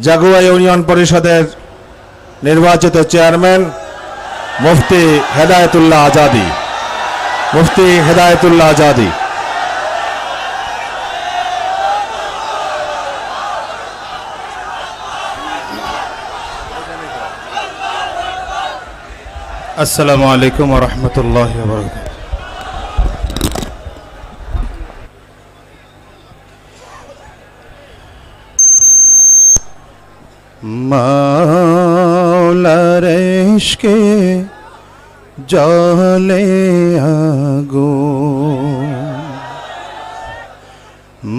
জাগুয়া union পরিষদের নির্বাচিত chairman মুফতি হেদায়তুল্লাহ আজাদি। মুফতি হেদায়তুল্লাহ আজাদি। আসসালামু আলাইকুম রহমতুল্লাহ বরকাত মাওলার ইশকে জলে আগো।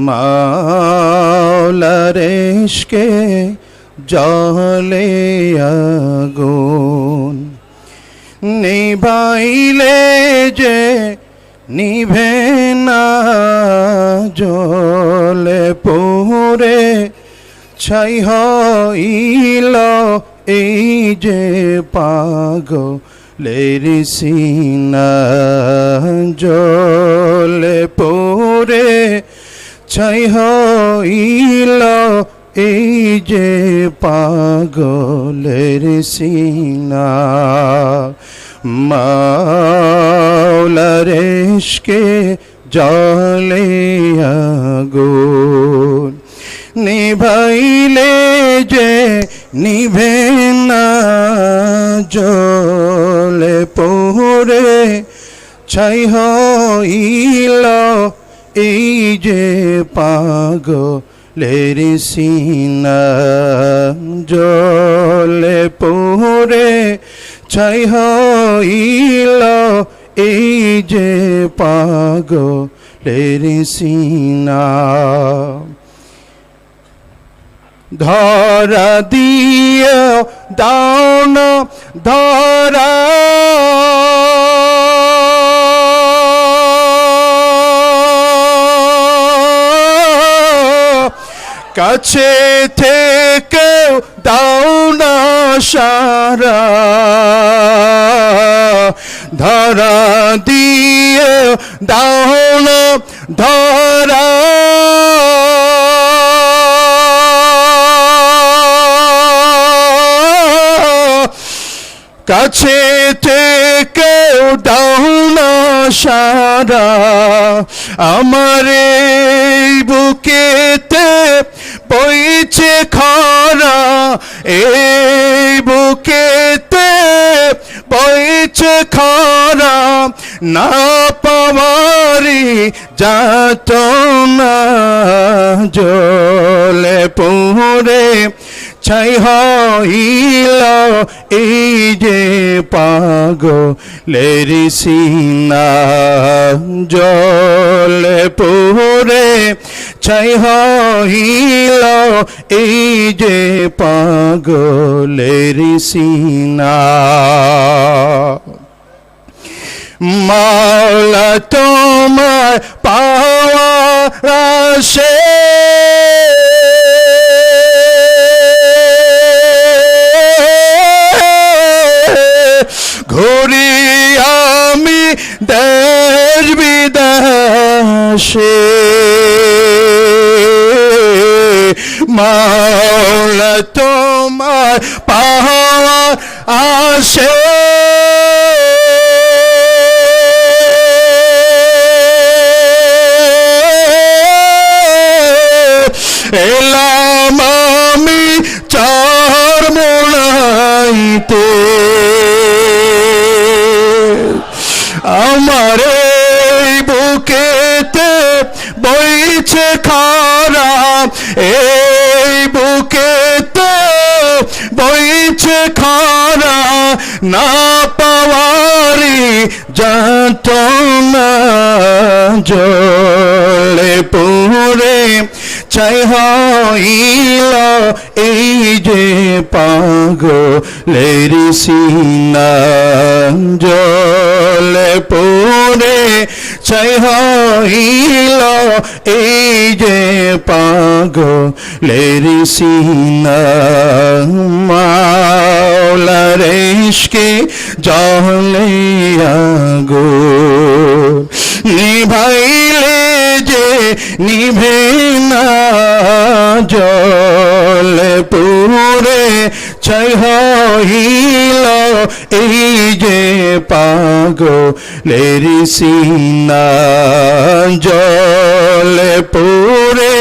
মাওলার ইশকে জলে আগুন নিভাইলে যে নিভে না জলে পুরে ছাই হইল এই যে পাগলের সিনা জলে পুরে ছাই হইল এই যে পাগলের সিনা মাওলারেশকে জলে আগুন নিভাইলে যে নিভে না জলে পোরে ছাই হইল এই যে পাগলের সিনা জলে পোরে ছাই হইল এই যে পাগলের সিনা ধরা দিয়ে দান ধরা। কাছে থেকে দাও না সারা। ধরা দিয়ে দাও ধরা। কাছে থেকে দাও না সারা। আমার বুকেতে বইছে খরা। এই বুকেতে বইছে খরা। না পাওয়ারি যাত না জলে পুরে ছাই হইল এই যে পাগলের সিনা জলে পুরে। ছাই হইল এই যে পাগলের সিনা। মাওলা তোমার পাওয়া আসে। ঘুরি আমি দেশ বিদেশে। মাওলা তোমার পাওয়া আসে। এলাম আমি চার মোড়াইতে। বইছে খারা এই বুকে তো বইছে খারা না পাওয়ারি যাত জলে পুরে চাই হইল এই যে পাগলের সিনা জলে পুরে। চাই হইল এই যে পাগলের সিনা মাওলারেশকে জলে আগো নিভে না জলে পু ছাই হইল এই যে পাগলের সিনা জলে পড়ে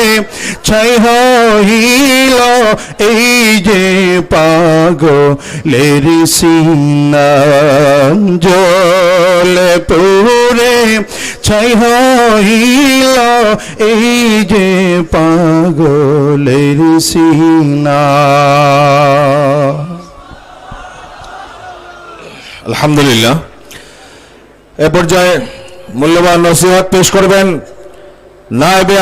ছাই হইল এই যে পাগলের সিনা জলে পড়ে ছাই এই যে পাগলের সিনা। আলহামদুলিল্লাহ। এ পর্যায়ে মূল্যবান নসিহত পেশ করবেন নায়েবে